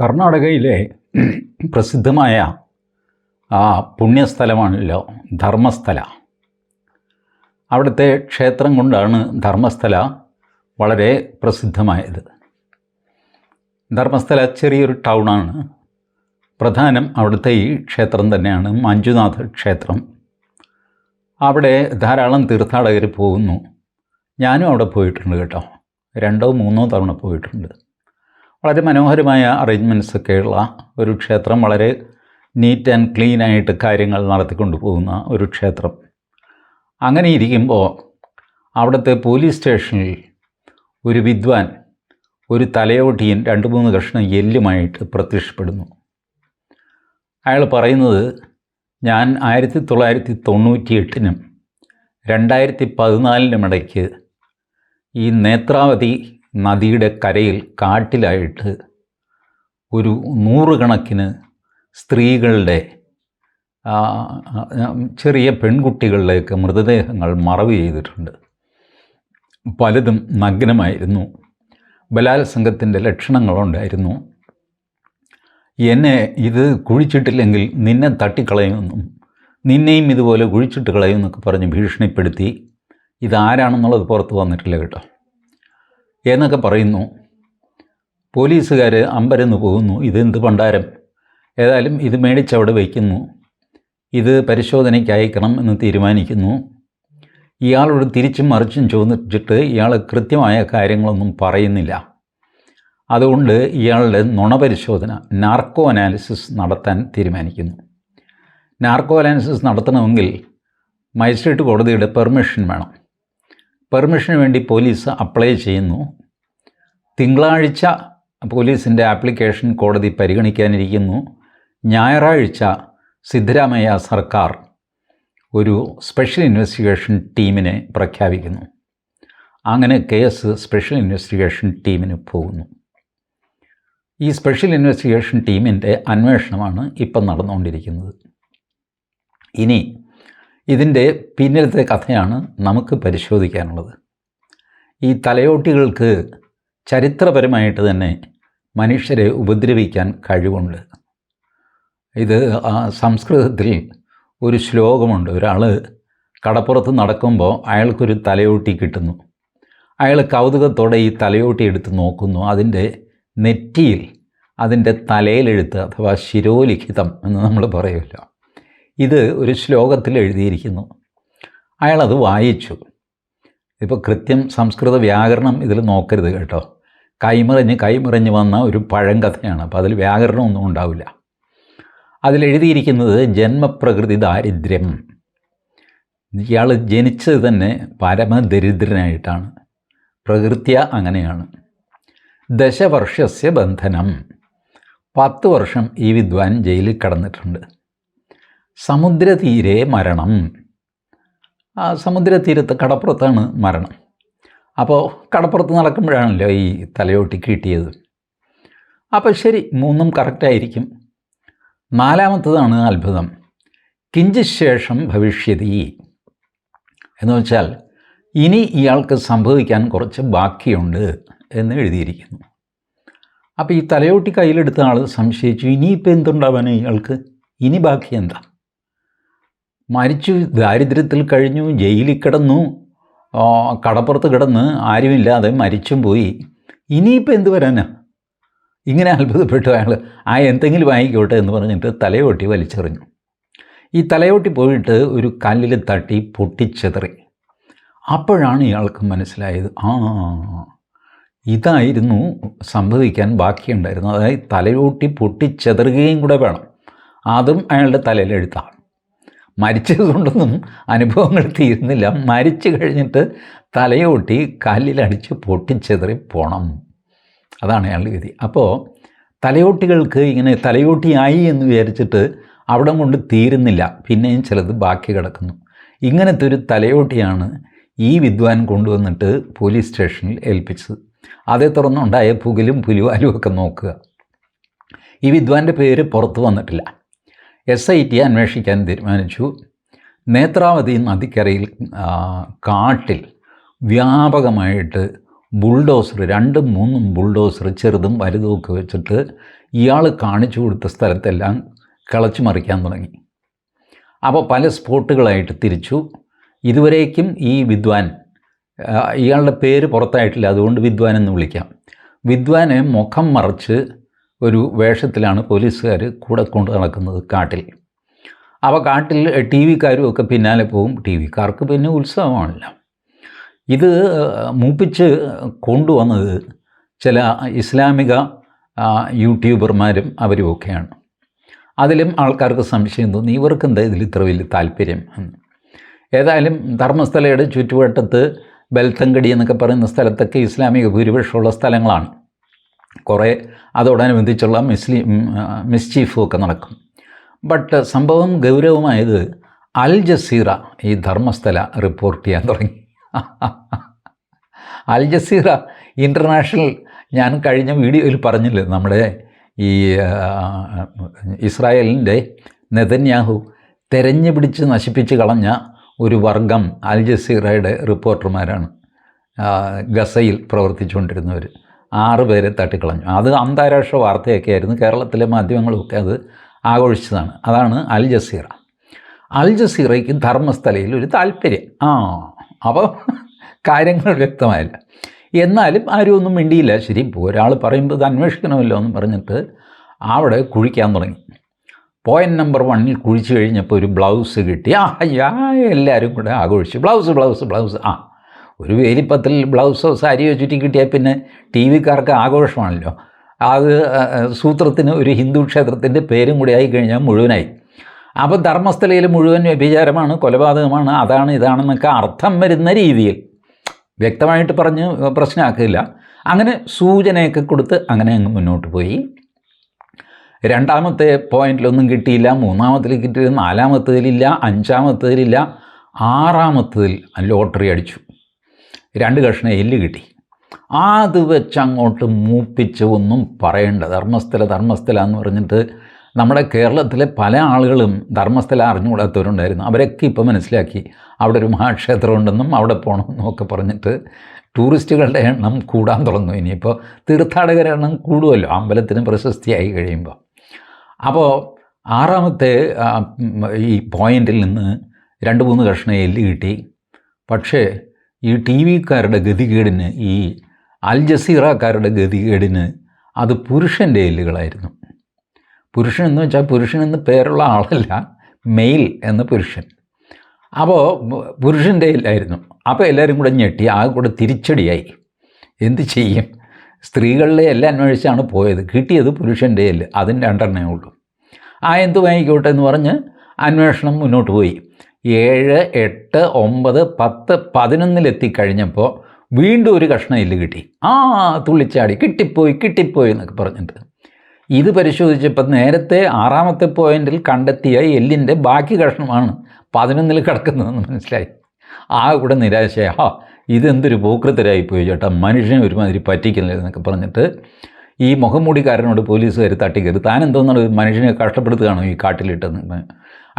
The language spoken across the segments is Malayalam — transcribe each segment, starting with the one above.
കർണാടകയിലെ പ്രസിദ്ധമായ ആ പുണ്യസ്ഥലമാണല്ലോ ധർമ്മസ്ഥല. അവിടുത്തെ ക്ഷേത്രം കൊണ്ടാണ് ധർമ്മസ്ഥല വളരെ പ്രസിദ്ധമായത്. ധർമ്മസ്ഥല ചെറിയൊരു ടൗണാണ്. പ്രധാനം അവിടുത്തെ ഈ ക്ഷേത്രം തന്നെയാണ് മഞ്ജുനാഥ് ക്ഷേത്രം. അവിടെ ധാരാളം തീർത്ഥാടകർ പോകുന്നു. ഞാനും അവിടെ പോയിട്ടുണ്ട് കേട്ടോ. രണ്ടോ മൂന്നോ തവണ പോയിട്ടുണ്ട്. വളരെ മനോഹരമായ അറേഞ്ച്മെന്റ്സ് ഒക്കെയുള്ള ഒരു ക്ഷേത്രം വളരെ നീറ്റ് ആൻഡ് ക്ലീൻ ആയിട്ട് കാര്യങ്ങൾ നടത്തിക്കൊണ്ട് പോകുന്ന ഒരു ക്ഷേത്രം. അങ്ങനെ ഇരിക്കുമ്പോൾ അവിടുത്തെ പോലീസ് സ്റ്റേഷനിൽ ഒരു വിദ്വാൻ ഒരു തലയോട്ടിയും രണ്ട് മൂന്ന് കഷ്ണം എല്ലുമായിട്ട് പ്രത്യക്ഷപ്പെടുന്നു. അയാൾ പറയുന്നത് ഞാൻ ആയിരത്തി തൊള്ളായിരത്തി തൊണ്ണൂറ്റി എട്ടിനും രണ്ടായിരത്തി പതിനാലിനും ഇടയ്ക്ക് ഈ നേത്രാവതി നദിയുടെ കരയിൽ കാട്ടിലായിട്ട് ഒരു നൂറുകണക്കിന് സ്ത്രീകളുടെ ചെറിയ പെൺകുട്ടികളിലേക്ക് മൃതദേഹങ്ങൾ മറവ് ചെയ്തിട്ടുണ്ട്. പലതും നഗ്നമായിരുന്നു. ബലാത്സംഗത്തിന്റെ ലക്ഷണങ്ങളുണ്ടായിരുന്നു. എന്നെ ഇത് കുഴിച്ചിട്ടില്ലെങ്കിൽ നിന്നെ തട്ടിക്കളയുമെന്നും നിന്നെയും ഇതുപോലെ കുഴിച്ചിട്ട് കളയുമെന്നൊക്കെ പറഞ്ഞ് ഭീഷണിപ്പെടുത്തി. ഇതാരാണെന്നുള്ളത് പുറത്ത് വന്നിട്ടില്ല കേട്ടോ. എന്നൊക്കെ പറയുന്നു. പോലീസുകാർ അമ്പരന്ന് പോകുന്നു. ഇതെന്ത് പണ്ടാരം ഏതായാലും ഇത് മേടിച്ചവിടെ വയ്ക്കുന്നു. ഇത് പരിശോധനയ്ക്ക് അയക്കണം എന്ന് തീരുമാനിക്കുന്നു. ഇയാളോട് തിരിച്ചും മറിച്ചും ചോദിച്ചിട്ട് ഇയാൾ കൃത്യമായ കാര്യങ്ങളൊന്നും പറയുന്നില്ല. അതുകൊണ്ട് ഇയാളുടെ നുണപരിശോധന നാർക്കോ അനാലിസിസ് നടത്താൻ തീരുമാനിക്കുന്നു. നാർക്കോ അനാലിസിസ് നടത്തണമെങ്കിൽ മജിസ്ട്രേറ്റ് കോടതിയുടെ പെർമിഷൻ വേണം. പെർമിഷന് വേണ്ടി പോലീസ് അപ്ലൈ ചെയ്യുന്നു. തിങ്കളാഴ്ച പോലീസിന്റെ ആപ്ലിക്കേഷൻ കോടതി പരിഗണിക്കാനിരിക്കുന്നു. ഞായറാഴ്ച സിദ്ധരാമയ്യ സർക്കാർ ഒരു സ്പെഷ്യൽ ഇൻവെസ്റ്റിഗേഷൻ ടീമിനെ പ്രഖ്യാപിക്കുന്നു. അങ്ങനെ കേസ് സ്പെഷ്യൽ ഇൻവെസ്റ്റിഗേഷൻ ടീമിന് പോകുന്നു. ഈ സ്പെഷ്യൽ ഇൻവെസ്റ്റിഗേഷൻ ടീമിന്റെ അന്വേഷണമാണ് ഇപ്പം നടന്നുകൊണ്ടിരിക്കുന്നത്. ഇനി ഇതിന്റെ പിന്നിലത്തെ കഥയാണ് നമുക്ക് പരിശോധിക്കാനുള്ളത്. ഈ തലയോട്ടികൾക്ക് ചരിത്രപരമായിട്ട് തന്നെ മനുഷ്യരെ ഉപദ്രവിക്കാൻ കഴിവുണ്ട്. ഇത് സംസ്കൃതത്തിൽ ഒരു ശ്ലോകമുണ്ട്. ഒരാൾ കടപ്പുറത്ത് നടക്കുമ്പോൾ അയാൾക്കൊരു തലയോട്ടി കിട്ടുന്നു. അയാൾ കൗതുകത്തോടെ ഈ തലയോട്ടി എടുത്ത് നോക്കുന്നു. അതിന്റെ നെറ്റിയിൽ അതിന്റെ തലയിലെഴുത്ത് അഥവാ ശിരോലിഖിതം എന്ന് നമ്മൾ പറയുമല്ലോ. ഇത് ഒരു ശ്ലോകത്തിൽ എഴുതിയിരിക്കുന്നു. അയാളത് വായിച്ചു. ഇപ്പോൾ കൃത്യം സംസ്കൃത വ്യാകരണം ഇതിൽ നോക്കരുത് കേട്ടോ. കൈമറിഞ്ഞ് കൈമറിഞ്ഞ് വന്ന ഒരു പഴം കഥയാണ് അപ്പോൾ അതിൽ വ്യാകരണമൊന്നും ഉണ്ടാവില്ല. അതിലെഴുതിയിരിക്കുന്നത് ജന്മപ്രകൃതി ദാരിദ്ര്യം. ഇയാൾ ജനിച്ചത് തന്നെ പരമദരിദ്രനായിട്ടാണ്. പ്രകൃത്യ അങ്ങനെയാണ്. ദശവർഷസ്യ ബന്ധനം. പത്ത് വർഷം ഈ വിദ്വാൻ ജയിലിൽ കടന്നിട്ടുണ്ട്. സമുദ്രതീരെ മരണം. ആ സമുദ്രതീരത്ത് കടപ്പുറത്താണ് മരണം. അപ്പോൾ കടപ്പുറത്ത് നടക്കുമ്പോഴാണല്ലോ ഈ തലയോട്ടി കിട്ടിയത്. അപ്പോൾ ശരി മൂന്നും കറക്റ്റായിരിക്കും നാലാമത്തതാണ് അത്ഭുതം. കിഞ്ചിശേഷം ഭവിഷ്യതി എന്ന് വെച്ചാൽ ഇനി ഇയാൾക്ക് സംഭവിക്കാൻ കുറച്ച് ബാക്കിയുണ്ട് എന്ന് എഴുതിയിരിക്കുന്നു. അപ്പോൾ ഈ തലയോട്ടി കയ്യിലെടുത്ത ആൾ സംശയിച്ചു ഇനിയിപ്പോൾ എന്തുണ്ടാവാൻ ഇയാൾക്ക്? ഇനി ബാക്കി എന്താ? മരിച്ചു ദാരിദ്ര്യത്തിൽ കഴിഞ്ഞു ജയിലിൽ കിടന്നു കടപ്പുറത്ത് കിടന്ന് ആരുമില്ലാതെ മരിച്ചും പോയി. ഇനിയിപ്പോൾ എന്ത് വരാനാ? ഇങ്ങനെ അത്ഭുതപ്പെട്ടു അയാൾ. ആ എന്തെങ്കിലും വാങ്ങിക്കോട്ടെ എന്ന് പറഞ്ഞിട്ട് തലയോട്ടി വലിച്ചെറിഞ്ഞു. ഈ തലയോട്ടി പോയിട്ട് ഒരു കല്ലിൽ തട്ടി പൊട്ടിച്ചെതറി. അപ്പോഴാണ് ഇയാൾക്ക് മനസ്സിലായത് ആ ഇതായിരുന്നു സംഭവിക്കാൻ ബാക്കിയുണ്ടായിരുന്നു അതായത് തലയോട്ടി പൊട്ടിച്ചെതറുകയും കൂടെ വേണം. അതും അയാളുടെ തലയിലെഴുത്താണ്. മരിച്ചത് കൊണ്ടൊന്നും അനുഭവങ്ങൾ തീരുന്നില്ല. മരിച്ചു കഴിഞ്ഞിട്ട് തലയോട്ടി കല്ലിലടിച്ച് പൊട്ടിച്ചെതറി പോണം. അതാണ് അയാളുടെ വിധി അപ്പോൾ തലയോട്ടികൾക്ക് ഇങ്ങനെ തലയോട്ടിയായി എന്ന് വിചാരിച്ചിട്ട് അവിടെ കൊണ്ട് തീരുന്നില്ല. പിന്നെയും ചിലത് ബാക്കി കിടക്കുന്നു. ഇങ്ങനത്തെ ഒരു തലയോട്ടിയാണ് ഈ വിദ്വാൻ കൊണ്ടുവന്നിട്ട് പോലീസ് സ്റ്റേഷനിൽ ഏൽപ്പിച്ചത്. അതേ തുറന്നുണ്ടായ പുകലും പുലിവാലും ഒക്കെ നോക്കുക. ഈ വിദ്വാന്റെ പേര് പുറത്തു വന്നിട്ടില്ല. എസ് ഐ ടി അന്വേഷിക്കാൻ തീരുമാനിച്ചു. നേത്രാവതി നദിക്കരയിൽ കാട്ടിൽ വ്യാപകമായിട്ട് ബുൾഡോസർ രണ്ടും മൂന്നും ബുൾഡോസർ ചെറുതും വലുതും ഒക്കെ വെച്ചിട്ട് ഇയാൾ കാണിച്ചു കൊടുത്ത സ്ഥലത്തെല്ലാം കിളച്ചു മറിക്കാൻ തുടങ്ങി. അപ്പോൾ പല സ്പോട്ടുകളായിട്ട് തിരിച്ചു. ഇതുവരേക്കും ഈ വിദ്വാൻ ഇയാളുടെ പേര് പുറത്തായിട്ടില്ല. അതുകൊണ്ട് വിദ്വാൻ എന്ന് വിളിക്കാം. വിദ്വാനെ മുഖം മറച്ച് ഒരു വേഷത്തിലാണ് പോലീസുകാർ കൂടെ കൊണ്ട് നടക്കുന്നത് കാട്ടിൽ. അപ്പോൾ കാട്ടിൽ ടി വിക്കാരും ഒക്കെ പിന്നാലെ പോകും. ടി വിക്കാർക്ക് പിന്നെ ഉത്സവമാണല്ലോ. ഇത് മൂപ്പിച്ച് കൊണ്ടുവന്നത് ചില ഇസ്ലാമിക യൂട്യൂബർമാരും അവരും ഒക്കെയാണ്. അതിലും ആൾക്കാർക്ക് സംശയം തോന്നി ഇവർക്ക് എന്താ ഇതിൽ ഇത്ര വലിയ താല്പര്യം? എന്ന്. ഏതായാലും ധർമ്മസ്ഥലയുടെ ചുറ്റുവട്ടത്ത് ബെൽത്തങ്കടി എന്നൊക്കെ പറയുന്ന സ്ഥലത്തൊക്കെ ഇസ്ലാമിക ഭൂരിപക്ഷമുള്ള സ്ഥലങ്ങളാണ്. കുറേ അതോടനുബന്ധിച്ചുള്ള മിസ്ലി മിസ്ചീഫും ഒക്കെ നടക്കും. ബട്ട് സംഭവം ഗൗരവമായത് അൽ ജസീറ ഈ ധർമ്മസ്ഥല റിപ്പോർട്ട് ചെയ്യാൻ തുടങ്ങി. അൽ ജസീറ ഇന്റർനാഷണൽ ഞാൻ കഴിഞ്ഞ വീഡിയോയിൽ പറഞ്ഞില്ലേ നമ്മുടെ ഈ ഇസ്രായേലിന്റെ നെതന്യാഹു തെരഞ്ഞു പിടിച്ച് നശിപ്പിച്ച് കളഞ്ഞ ഒരു വർഗം അൽ ജസീറയുടെ റിപ്പോർട്ടർമാരാണ് ഗസയിൽ പ്രവർത്തിച്ചുകൊണ്ടിരുന്നവർ ആറ് പേരെ തട്ടിക്കളഞ്ഞു. അത് അന്താരാഷ്ട്ര വാർത്തയൊക്കെ ആയിരുന്നു. കേരളത്തിലെ മാധ്യമങ്ങളൊക്കെ അത് ആഘോഷിച്ചതാണ്. അതാണ് അൽ ജസീറ. അൽ ജസീറയ്ക്ക് ധർമ്മസ്ഥലയിൽ ഒരു താല്പര്യം ആ അപ്പോൾ കാര്യങ്ങൾ വ്യക്തമായില്ല. എന്നാലും ആരും ഒന്നും മിണ്ടിയില്ല. ശരി ഒരാൾ പറയുമ്പോൾ ഇത് അന്വേഷിക്കണമല്ലോ എന്ന് പറഞ്ഞിട്ട് അവിടെ കുഴിക്കാൻ തുടങ്ങി. പോയിന്റ് നമ്പർ വണ്ണിൽ കുഴിച്ചു കഴിഞ്ഞപ്പോൾ ഒരു ബ്ലൗസ് കിട്ടി. ആ എല്ലാവരും കൂടെ ആഘോഷിച്ചു. ബ്ലൗസ് ബ്ലൗസ് ബ്ലൗസ് ആ ഒരു വേലിപ്പത്തിൽ ബ്ലൗസോ സാരിയോ ചുറ്റി കിട്ടിയാൽ പിന്നെ ടി വിക്കാർക്ക് ആഘോഷമാണല്ലോ. അത് സൂത്രത്തിന് ഒരു ഹിന്ദു ക്ഷേത്രത്തിന്റെ പേരും കൂടി ആയി കഴിഞ്ഞാൽ മുഴുവനായി. അപ്പോൾ ധർമ്മസ്ഥലയിൽ മുഴുവൻ വ്യഭിചാരമാണ് കൊലപാതകമാണ് അതാണ് ഇതാണെന്നൊക്കെ അർത്ഥം വരുന്ന രീതിയിൽ. വ്യക്തമായിട്ട് പറഞ്ഞ് പ്രശ്നമാക്കില്ല. അങ്ങനെ സൂചനയൊക്കെ കൊടുത്ത് അങ്ങനെ അങ്ങ് മുന്നോട്ട് പോയി. രണ്ടാമത്തെ പോയിന്റിലൊന്നും കിട്ടിയില്ല മൂന്നാമത്തിൽ കിട്ടിയില്ല നാലാമത്തതിലില്ല അഞ്ചാമത്തതിലില്ല ആറാമത്തതിൽ ലോട്ടറി അടിച്ചു. രണ്ട് കഷ്ണം എല്ല് കിട്ടി. അത് വെച്ച് അങ്ങോട്ട് മൂപ്പിച്ച് ഒന്നും പറയേണ്ട. ധർമ്മസ്ഥല ധർമ്മസ്ഥല എന്ന് പറഞ്ഞിട്ട് നമ്മുടെ കേരളത്തിലെ പല ആളുകളും ധർമ്മസ്ഥല അറിഞ്ഞുകൂടാത്തവരുണ്ടായിരുന്നു. അവരൊക്കെ ഇപ്പോൾ മനസ്സിലാക്കി അവിടെ ഒരു മഹാക്ഷേത്രം ഉണ്ടെന്നും അവിടെ പോകണമെന്നും ഒക്കെ പറഞ്ഞിട്ട് ടൂറിസ്റ്റുകളുടെ എണ്ണം കൂടാൻ തുടങ്ങും ഇനിയിപ്പോൾ തീർത്ഥാടകരുടെ എണ്ണം കൂടുമല്ലോ. അമ്പലത്തിന് പ്രശസ്തിയായി കഴിയുമ്പോൾ. അപ്പോൾ ആറാമത്തെ ഈ പോയിന്റിൽ നിന്ന് രണ്ട് മൂന്ന് കഷ്ണം എല്ല് കിട്ടി. പക്ഷേ ഈ ടി വിക്കാരുടെ ഗതികേടിന് ഈ അൽ ജസീറക്കാരുടെ ഗതികേടിന് അത് പുരുഷന്റെ എല്ലുകളായിരുന്നു. പുരുഷൻ എന്ന് വെച്ചാൽ പുരുഷൻ എന്ന് പേരുള്ള ആളല്ല മെയിൽ എന്ന പുരുഷൻ. അപ്പോൾ പുരുഷന്റെ എല്ലായിരുന്നു. അപ്പോൾ എല്ലാവരും കൂടെ ഞെട്ടി ആ കൂടെ തിരിച്ചടിയായി. എന്ത് ചെയ്യും? സ്ത്രീകളിലെ എല്ലാം അന്വേഷിച്ചാണ് പോയത്. കിട്ടിയത് പുരുഷന്റെ എല്ല് അതിന് രണ്ടെണ്ണേ ഉള്ളൂ. ആ എന്ത് വാങ്ങിക്കോട്ടെ എന്ന് പറഞ്ഞ് അന്വേഷണം മുന്നോട്ട് പോയി. ഏഴ് എട്ട് ഒമ്പത് പത്ത് പതിനൊന്നിലെത്തിക്കഴിഞ്ഞപ്പോൾ വീണ്ടും ഒരു കഷ്ണം എല്ല് കിട്ടി. ആ തുള്ളിച്ചാടി. കിട്ടിപ്പോയി കിട്ടിപ്പോയി എന്നൊക്കെ പറഞ്ഞിട്ട്. ഇത് പരിശോധിച്ചപ്പോൾ നേരത്തെ ആറാമത്തെ പോയിന്റിൽ കണ്ടെത്തിയ എല്ലിന്റെ ബാക്കി കഷ്ണമാണ് പതിനൊന്നിൽ കിടക്കുന്നതെന്ന് മനസ്സിലായി. ആ കൂടെ നിരാശയാ ആ ഇതെന്തൊരു പോക്കൃത്തരായി പോയി ചേട്ടാ. മനുഷ്യനെ ഒരുമാതിരി പറ്റിക്കുന്നില്ല എന്നൊക്കെ പറഞ്ഞിട്ട് ഈ മുഖംമൂടിക്കാരനോട് പോലീസുകാർ തട്ടിക്കരുത് താൻ എന്തോന്നാണ് മനുഷ്യനെ കഷ്ടപ്പെടുത്തുകയാണോ ഈ കാട്ടിലിട്ടെന്ന്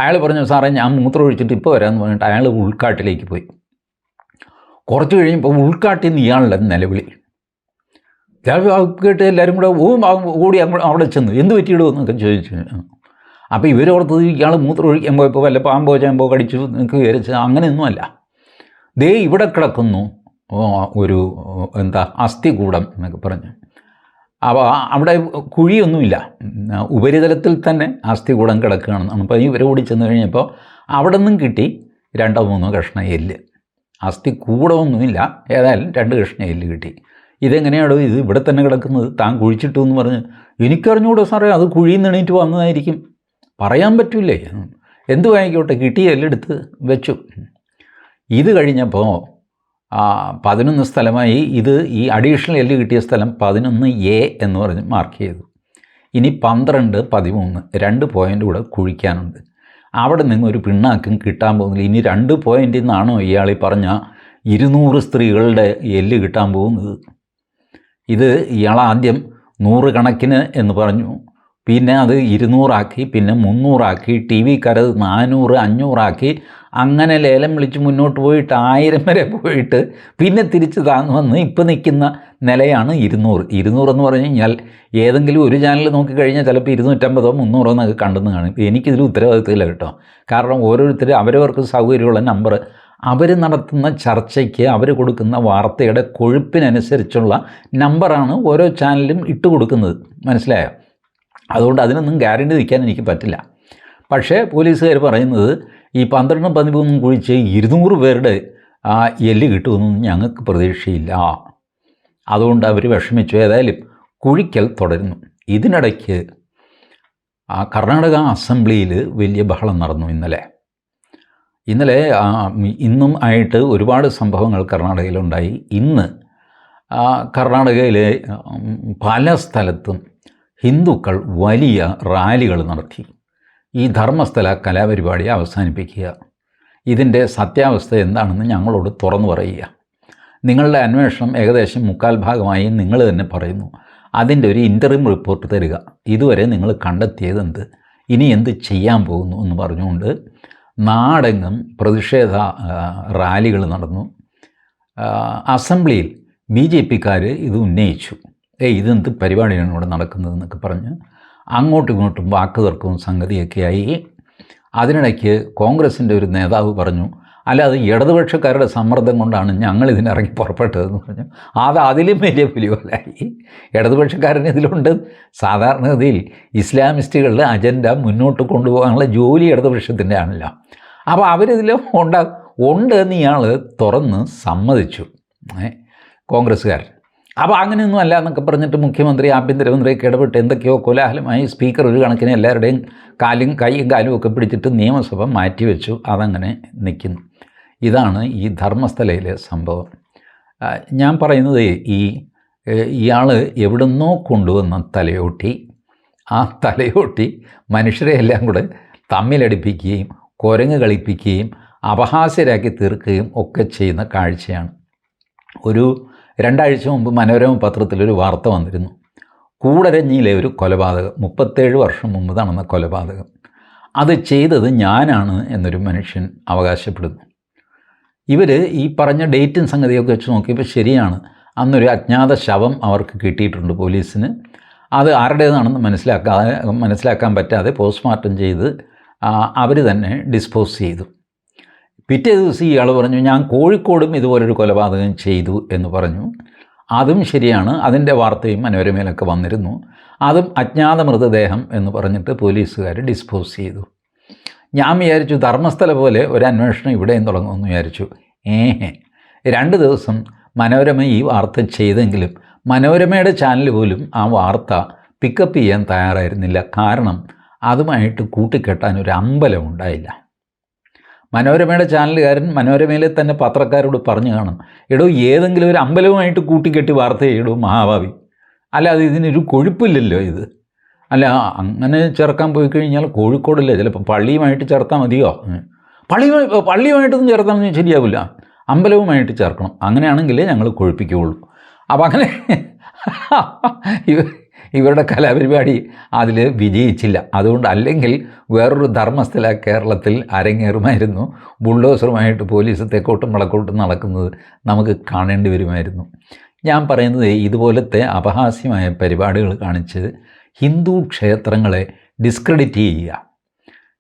അയാൾ പറഞ്ഞു സാറേ ഞാൻ മൂത്രം ഒഴിച്ചിട്ട് ഇപ്പോൾ വരാമെന്ന് പറഞ്ഞിട്ട് അയാൾ ഉൾക്കാട്ടിലേക്ക് പോയി. കുറച്ച് കഴിയുമ്പോൾ ഉൾക്കാട്ടിൽ നിന്ന് ഇയാളുടെ നിലവിളി. കേട്ട് എല്ലാവരും കൂടെ ഓ ഓടി അവിടെ ചെന്നു. എന്ത് പറ്റിയിടുമോ എന്നൊക്കെ ചോദിച്ചു. അപ്പോൾ ഇവരോർത്തത് ഇയാൾ മൂത്രം ഒഴിക്കാൻ പോയപ്പോൾ വല്ല പാമ്പോ ചേമ്പോ കടിച്ചു നിങ്ങൾക്ക് വിചാരിച്ച് അങ്ങനെയൊന്നുമല്ല ദേ ഇവിടെ കിടക്കുന്നു ഒരു എന്താ അസ്ഥികൂടം എന്നൊക്കെ പറഞ്ഞു. അപ്പോൾ അവിടെ കുഴിയൊന്നുമില്ല. ഉപരിതലത്തിൽ തന്നെ അസ്ഥികൂടം കിടക്കുകയാണ്. അപ്പോൾ കൂടി ചെന്ന് കഴിഞ്ഞപ്പോൾ അവിടെ നിന്നും കിട്ടി രണ്ടോ മൂന്നോ കഷ്ണ എല്ല്. അസ്ഥി കൂടമൊന്നുമില്ല ഏതായാലും രണ്ട് കഷ്ണ എല്ല് കിട്ടി. ഇതെങ്ങനെയാണോ ഇത് ഇവിടെ തന്നെ കിടക്കുന്നത്? താൻ കുഴിച്ചിട്ടു എന്ന് പറഞ്ഞ് എനിക്കറിഞ്ഞൂടോ സാറേ അത് കുഴിയിൽ നിന്ന് എണീറ്റ് വന്നതായിരിക്കും. പറയാൻ പറ്റൂലേ. എന്തു വാങ്ങിക്കോട്ടെ കിട്ടിയ എല്ലെടുത്ത് വെച്ചു. ഇത് കഴിഞ്ഞപ്പോൾ പതിനൊന്ന് സ്ഥലമായി ഇത് ഈ അഡീഷണൽ എല്ല് കിട്ടിയ സ്ഥലം പതിനൊന്ന് എ എന്ന് പറഞ്ഞ് മാർക്ക് ചെയ്തു. ഇനി പന്ത്രണ്ട് പതിമൂന്ന് രണ്ട് പോയിന്റ് കൂടെ കുഴിക്കാനുണ്ട്. അവിടെ നിന്ന് ഒരു പിണ്ണാക്കും കിട്ടാൻ പോകുന്നില്ല. ഇനി രണ്ട് പോയിന്റിൽ നിന്നാണോ ഇയാൾ ഈ പറഞ്ഞ ഇരുന്നൂറ് സ്ത്രീകളുടെ എല്ല് കിട്ടാൻ പോകുന്നത്. ഇത് ഇയാൾ ആദ്യം നൂറ് കണക്കിന് എന്ന് പറഞ്ഞു. പിന്നെ അത് ഇരുന്നൂറാക്കി പിന്നെ മുന്നൂറാക്കി ടി വിക്കാരത് നാനൂറ് അഞ്ഞൂറാക്കി. അങ്ങനെ ലേലം വിളിച്ച് മുന്നോട്ട് പോയിട്ട് ആയിരം വരെ പോയിട്ട് പിന്നെ തിരിച്ച് താന്ന് വന്ന് ഇപ്പോൾ നിൽക്കുന്ന നിലയാണ് ഇരുന്നൂറ്. ഇരുന്നൂറെന്ന് പറഞ്ഞു കഴിഞ്ഞാൽ ഏതെങ്കിലും ഒരു ചാനൽ നോക്കിക്കഴിഞ്ഞാൽ ചിലപ്പോൾ ഇരുന്നൂറ്റമ്പതോ മുന്നൂറോ എന്നൊക്കെ കണ്ടെന്ന് കാണും. എനിക്കിതിൽ ഉത്തരവാദിത്തമില്ല കേട്ടോ. കാരണം ഓരോരുത്തർ അവരവർക്ക് സൗകര്യമുള്ള നമ്പർ അവർ നടത്തുന്ന ചർച്ചയ്ക്ക് അവർ കൊടുക്കുന്ന വാർത്തയുടെ കൊഴുപ്പിനനുസരിച്ചുള്ള നമ്പറാണ് ഓരോ ചാനലും ഇട്ട് കൊടുക്കുന്നത് മനസ്സിലായോ? അതുകൊണ്ട് അതിനൊന്നും ഗ്യാരണ്ടി നിൽക്കാൻ എനിക്ക് പറ്റില്ല. പക്ഷേ പോലീസുകാർ പറയുന്നത് ഈ പന്ത്രണ്ടും പതിമൂന്നും കുഴിച്ച് ഇരുന്നൂറ് പേരുടെ ആ എല്ല് കിട്ടുമെന്നൊന്നും ഞങ്ങൾക്ക് പ്രതീക്ഷയില്ല. അതുകൊണ്ട് അവർ വിഷമിച്ചു. ഏതായാലും കുഴിക്കൽ തുടരുന്നു. ഇതിനിടയ്ക്ക് ആ കർണാടക അസംബ്ലിയിൽ വലിയ ബഹളം നടന്നു ഇന്നലെ. ഇന്നലെ ഇന്നും ആയിട്ട് ഒരുപാട് സംഭവങ്ങൾ കർണാടകയിലുണ്ടായി. ഇന്ന് കർണാടകയിലെ പല സ്ഥലത്തും ഹിന്ദുക്കൾ വലിയ റാലികൾ നടത്തി. ഈ ധർമ്മസ്ഥല കലാപരിപാടി അവസാനിപ്പിക്കുക. ഇതിന്റെ സത്യാവസ്ഥ എന്താണെന്ന് ഞങ്ങളോട് തുറന്നു പറയുക. നിങ്ങളുടെ അന്വേഷണം ഏകദേശം മുക്കാൽ ഭാഗമായി നിങ്ങൾ തന്നെ പറയുന്നു. അതിന്റെ ഒരു ഇന്റർവ്യൂ റിപ്പോർട്ട് തരിക. ഇതുവരെ നിങ്ങൾ കണ്ടെത്തിയത് എന്ത്? ഇനി എന്ത് ചെയ്യാൻ പോകുന്നു എന്ന് പറഞ്ഞുകൊണ്ട് നാടെങ്ങും പ്രതിഷേധ റാലികൾ നടന്നു. അസംബ്ലിയിൽ ബി ജെ പിക്കാർ ഇത് ഉന്നയിച്ചു. ഏയ് ഇതെന്ത് പരിപാടിയാണ് ഇവിടെ നടക്കുന്നതെന്നൊക്കെ പറഞ്ഞ് അങ്ങോട്ടും ഇങ്ങോട്ടും വാക്ക് തർക്കവും സംഗതിയൊക്കെയായി അതിനിടയ്ക്ക് കോൺഗ്രസിന്റെ ഒരു നേതാവ് പറഞ്ഞു അല്ല അത് ഇടതുപക്ഷക്കാരുടെ സമ്മർദ്ദം കൊണ്ടാണ് ഞങ്ങൾ ഇതിനിറങ്ങി പുറപ്പെട്ടതെന്ന് പറഞ്ഞു. അത് അതിലും വലിയ പുലിവലായി ഇടതുപക്ഷക്കാരൻ ഇതിലുണ്ട്. സാധാരണഗതിയിൽ ഇസ്ലാമിസ്റ്റുകളുടെ അജണ്ട മുന്നോട്ട് കൊണ്ടുപോകാനുള്ള ജോലി ഇടതുപക്ഷത്തിന്റെ ആണല്ലോ. അപ്പോൾ അവരിതിൽ ഉണ്ടാ ഉണ്ട് എന്ന് ഇയാൾ തുറന്ന് സമ്മതിച്ചു. കോൺഗ്രസ്സുകാരൻ. അപ്പോൾ അങ്ങനെയൊന്നും അല്ല എന്നൊക്കെ പറഞ്ഞിട്ട് മുഖ്യമന്ത്രി ആഭ്യന്തരമന്ത്രിയൊക്കെ ഇടപെട്ട് എന്തൊക്കെയോ കോലാഹലമായി സ്പീക്കർ ഒരു കണക്കിന് എല്ലാവരുടെയും കാലും കൈയും കാലും ഒക്കെ പിടിച്ചിട്ട് നിയമസഭ മാറ്റിവെച്ചു. അതങ്ങനെ നിൽക്കുന്നു ഇതാണ് ഈ ധർമ്മസ്ഥലയിലെ സംഭവം. ഞാൻ പറയുന്നത് ഈ ഇയാൾ എവിടുന്നോ കൊണ്ടുവന്ന തലയോട്ടി ആ തലയോട്ടി മനുഷ്യരെ എല്ലാം കൂടെ തമ്മിലടിപ്പിക്കുകയും കുരങ്ങ് കളിപ്പിക്കുകയും അപഹാസ്യരാക്കി തീർക്കുകയും ഒക്കെ ചെയ്യുന്ന കാഴ്ചയാണ്. ഒരു രണ്ടാഴ്ച മുമ്പ് മനോരമ പത്രത്തിലൊരു വാർത്ത വന്നിരുന്നു. കൂടരഞ്ഞിയിലെ ഒരു കൊലപാതകം. മുപ്പത്തേഴ് വർഷം മുമ്പ് നടന്ന കൊലപാതകം. അത് ചെയ്തത് ഞാനാണ് എന്നൊരു മനുഷ്യൻ അവകാശപ്പെടുന്നു. ഇവർ ഈ പറഞ്ഞ ഡേറ്റും സംഗതിയൊക്കെ വെച്ച് നോക്കിയപ്പോൾ ശരിയാണ്. അന്നൊരു അജ്ഞാത ശവം അവർക്ക് കിട്ടിയിട്ടുണ്ട് പോലീസിന്. അത് ആരുടേതാണെന്ന് മനസ്സിലാക്കാതെ മനസ്സിലാക്കാൻ പറ്റാതെ പോസ്റ്റ്മോർട്ടം ചെയ്ത് അവർ തന്നെ ഡിസ്പോസ് ചെയ്തു. പിറ്റേ ദിവസം ഇയാൾ പറഞ്ഞു ഞാൻ കോഴിക്കോടും ഇതുപോലൊരു കൊലപാതകം ചെയ്തു എന്ന് പറഞ്ഞു. അതും ശരിയാണ്. അതിന്റെ വാർത്തയും മനോരമയിലൊക്കെ വന്നിരുന്നു. അതും അജ്ഞാത മൃതദേഹം എന്ന് പറഞ്ഞിട്ട് പോലീസുകാർ ഡിസ്പോസ് ചെയ്തു. ഞാൻ വിചാരിച്ചു ധർമ്മസ്ഥല പോലെ ഒരു അന്വേഷണം ഇവിടെയും തുടങ്ങുമെന്ന് വിചാരിച്ചു. ഏഹ്. രണ്ട് ദിവസം മനോരമ ഈ വാർത്ത ചെയ്തെങ്കിലും മനോരമയുടെ ചാനൽ പോലും ആ വാർത്ത പിക്കപ്പ് ചെയ്യാൻ തയ്യാറായിരുന്നില്ല. കാരണം അതുമായിട്ട് കൂട്ടിക്കെട്ടാൻ ഒരു അമ്പലം ഉണ്ടായില്ല. മനോരമയുടെ ചാനലുകാരൻ മനോരമയിലെ തന്നെ പത്രക്കാരോട് പറഞ്ഞു കാണും. എടോ ഏതെങ്കിലും ഒരു അമ്പലവുമായിട്ട് കൂട്ടിക്കെട്ടി വാർത്ത ചെയ്യടോ മഹാഭാവി. അല്ലാതെ ഇതിനൊരു കൊഴുപ്പില്ലല്ലോ ഇത്. അല്ല അങ്ങനെ ചേർക്കാൻ പോയി കഴിഞ്ഞാൽ കോഴിക്കോടല്ലേ? ചിലപ്പോൾ പള്ളിയുമായിട്ട് ചേർത്താൽ മതിയോ. പള്ളിയുമായി പള്ളിയുമായിട്ടൊന്നും ചേർത്താൽ ശരിയാവില്ല. അമ്പലവുമായിട്ട് ചേർക്കണം. അങ്ങനെയാണെങ്കിലേ ഞങ്ങൾ കൊഴുപ്പിക്കുകയുള്ളൂ. അപ്പം അങ്ങനെ ഇവരുടെ കലാപരിപാടി അതിൽ വിജയിച്ചില്ല. അതുകൊണ്ട് അല്ലെങ്കിൽ വേറൊരു ധർമ്മസ്ഥല കേരളത്തിൽ അരങ്ങേറുമായിരുന്നു. ബുൾഡോസറുമായിട്ട് പോലീസ് തെക്കോട്ടും വളക്കോട്ടും നടക്കുന്നത് നമുക്ക് കാണേണ്ടി വരുമായിരുന്നു. ഞാൻ പറയുന്നത് ഇതുപോലത്തെ അപഹാസ്യമായ പരിപാടികൾ കാണിച്ച് ഹിന്ദു ക്ഷേത്രങ്ങളെ ഡിസ്ക്രെഡിറ്റ് ചെയ്യുക.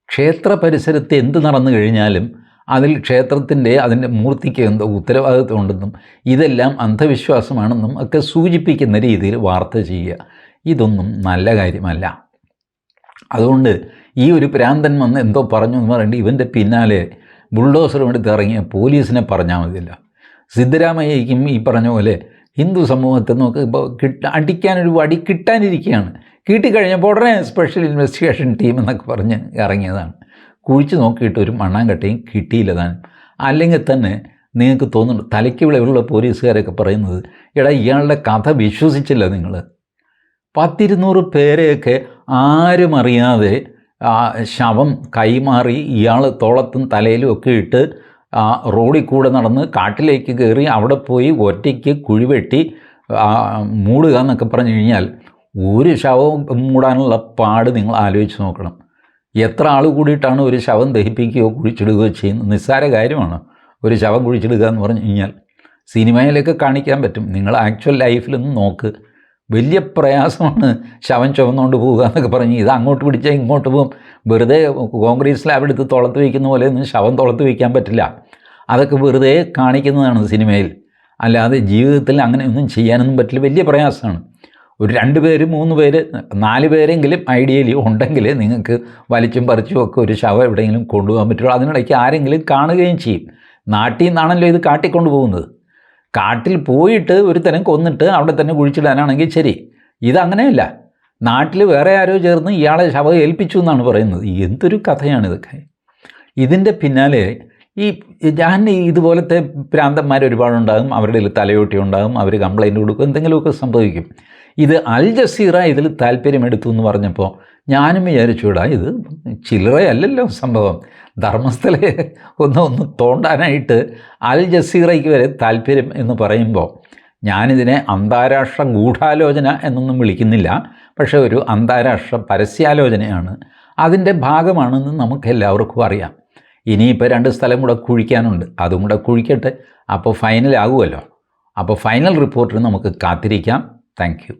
ക്ഷേത്ര പരിസരത്ത് എന്ത് നടന്നു കഴിഞ്ഞാലും അതിൽ ക്ഷേത്രത്തിന്റെ അതിന്റെ മൂർത്തിക്ക് എന്തോ ഉത്തരവാദിത്വം ഉണ്ടെന്നും ഇതെല്ലാം അന്ധവിശ്വാസമാണെന്നും ഒക്കെ സൂചിപ്പിക്കുന്ന രീതിയിൽ വാർത്ത ചെയ്യുക. ഇതൊന്നും നല്ല കാര്യമല്ല. അതുകൊണ്ട് ഈ ഒരു പ്രാന്തൻ വന്ന് എന്തോ പറഞ്ഞു എന്ന് പറഞ്ഞിട്ട് ഇവന്റെ പിന്നാലെ ബുൾഡോസറും എടുത്ത് ഇറങ്ങിയ പോലീസിനെ പറഞ്ഞാൽ മതിയല്ല. സിദ്ധരാമയ്യയ്ക്കും ഈ പറഞ്ഞ പോലെ ഹിന്ദു സമൂഹത്തെ നോക്ക് ഇപ്പോൾ കിട്ട അടിക്കാനൊരു വടി കിട്ടാനിരിക്കുകയാണ്. കിട്ടിക്കഴിഞ്ഞപ്പോൾ ഉടനെ സ്പെഷ്യൽ ഇൻവെസ്റ്റിഗേഷൻ ടീം എന്നൊക്കെ പറഞ്ഞ് ഇറങ്ങിയതാണ്. കുഴിച്ച് നോക്കിയിട്ട് ഒരു മണ്ണാങ്കട്ടയും കിട്ടിയില്ല താനും അല്ലെങ്കിൽ തന്നെ നിങ്ങൾക്ക് തോന്നുന്നു തലയ്ക്ക് വിളവുള്ള പോലീസുകാരൊക്കെ പറയുന്നത് എടാ ഇയാളുടെ കഥ വിശ്വസിച്ചില്ല നിങ്ങൾ. പത്തിരുന്നൂറ് പേരെയൊക്കെ ആരും അറിയാതെ ശവം കൈമാറി ഇയാൾ തോളത്തും തലയിലും ഒക്കെ ഇട്ട് റോഡിൽ കൂടെ നടന്ന് കാട്ടിലേക്ക് കയറി അവിടെ പോയി ഒറ്റയ്ക്ക് കുഴിവെട്ടി മൂടുക എന്നൊക്കെ പറഞ്ഞു കഴിഞ്ഞാൽ ഒരു ശവം മൂടാനുള്ള പാട് നിങ്ങൾ ആലോചിച്ച് നോക്കണം. എത്ര ആൾ കൂടിയിട്ടാണ് ഒരു ശവം ദഹിപ്പിക്കുകയോ കുഴിച്ചിടുകയോ ചെയ്യുന്നത്? നിസ്സാര കാര്യമാണ് ഒരു ശവം കുഴിച്ചിടുക എന്ന് പറഞ്ഞു കഴിഞ്ഞാൽ. സിനിമയിലൊക്കെ കാണിക്കാൻ പറ്റും. നിങ്ങൾ ആക്ച്വൽ ലൈഫിലൊന്ന് നോക്ക്. വലിയ പ്രയാസമാണ് ശവം ചുവന്നുകൊണ്ട് പോവുക എന്നൊക്കെ പറഞ്ഞ് ഇത് അങ്ങോട്ട് പിടിച്ചാൽ ഇങ്ങോട്ട് പോകും. വെറുതെ കോൺക്രീറ്റ് സ്ലാബ് എടുത്ത് തുളത്ത് വയ്ക്കുന്ന പോലെ ഒന്നും ശവം തുളത്ത് വയ്ക്കാൻ പറ്റില്ല. അതൊക്കെ വെറുതെ കാണിക്കുന്നതാണ് സിനിമയിൽ. അല്ലാതെ ജീവിതത്തിൽ അങ്ങനെ ഒന്നും ചെയ്യാനൊന്നും പറ്റില്ല. വലിയ പ്രയാസമാണ്. ഒരു രണ്ട് പേര് മൂന്ന് പേര് നാല് പേരെങ്കിലും ഐഡിയലി ഉണ്ടെങ്കിൽ നിങ്ങൾക്ക് വലിച്ചും പറിച്ചും ഒക്കെ ഒരു ശവം എവിടെയെങ്കിലും കൊണ്ടുപോകാൻ പറ്റുള്ളൂ. അതിനിടയ്ക്ക് ആരെങ്കിലും കാണുകയും ചെയ്യും. നാട്ടിൽ നിന്നാണല്ലോ ഇത് കാട്ടിക്കൊണ്ടു പോകുന്നത് കാട്ടിൽ പോയിട്ട് ഒരു തരം കൊന്നിട്ട് അവിടെ തന്നെ കുഴിച്ചിടാനാണെങ്കിൽ ശരി. ഇതങ്ങനെയല്ല. നാട്ടിൽ വേറെ ആരോ ചേർന്ന് ഇയാളെ ശവം ഏൽപ്പിച്ചു എന്നാണ് പറയുന്നത്. എന്തൊരു കഥയാണിതൊക്കെ ഇതിന്റെ പിന്നാലെ ഈ ഞാൻ ഇതുപോലത്തെ ഭ്രാന്തന്മാർ ഒരുപാടുണ്ടാകും. അവരുടെ തലയോട്ടി ഉണ്ടാകും. അവർ കംപ്ലൈന്റ് കൊടുക്കും. എന്തെങ്കിലുമൊക്കെ സംഭവിക്കും. ഇത് അൽ ജസീറ ഇതിൽ താല്പര്യമെടുത്തു എന്ന് പറഞ്ഞപ്പോൾ ഞാനും വിചാരിച്ചുവിടാ ഇത് ചില്ലറയല്ലല്ലോ സംഭവം. ധർമ്മസ്ഥലെ ഒന്ന് ഒന്ന് തോണ്ടാനായിട്ട് അൽ ജസീറയ്ക്ക് വരെ താല്പര്യം എന്ന് പറയുമ്പോൾ ഞാനിതിനെ അന്താരാഷ്ട്ര ഗൂഢാലോചന എന്നൊന്നും വിളിക്കുന്നില്ല. പക്ഷേ ഒരു അന്താരാഷ്ട്ര പരസ്യാലോചനയാണ്. അതിന്റെ ഭാഗമാണെന്ന് നമുക്ക് എല്ലാവർക്കും അറിയാം. ഇനിയിപ്പോൾ രണ്ട് സ്ഥലം കൂടെ കുഴിക്കാനുണ്ട്. അതും കൂടെ കുഴിക്കട്ടെ. അപ്പോൾ ഫൈനലാകുമല്ലോ. അപ്പോൾ ഫൈനൽ റിപ്പോർട്ടിന് നമുക്ക് കാത്തിരിക്കാം. താങ്ക്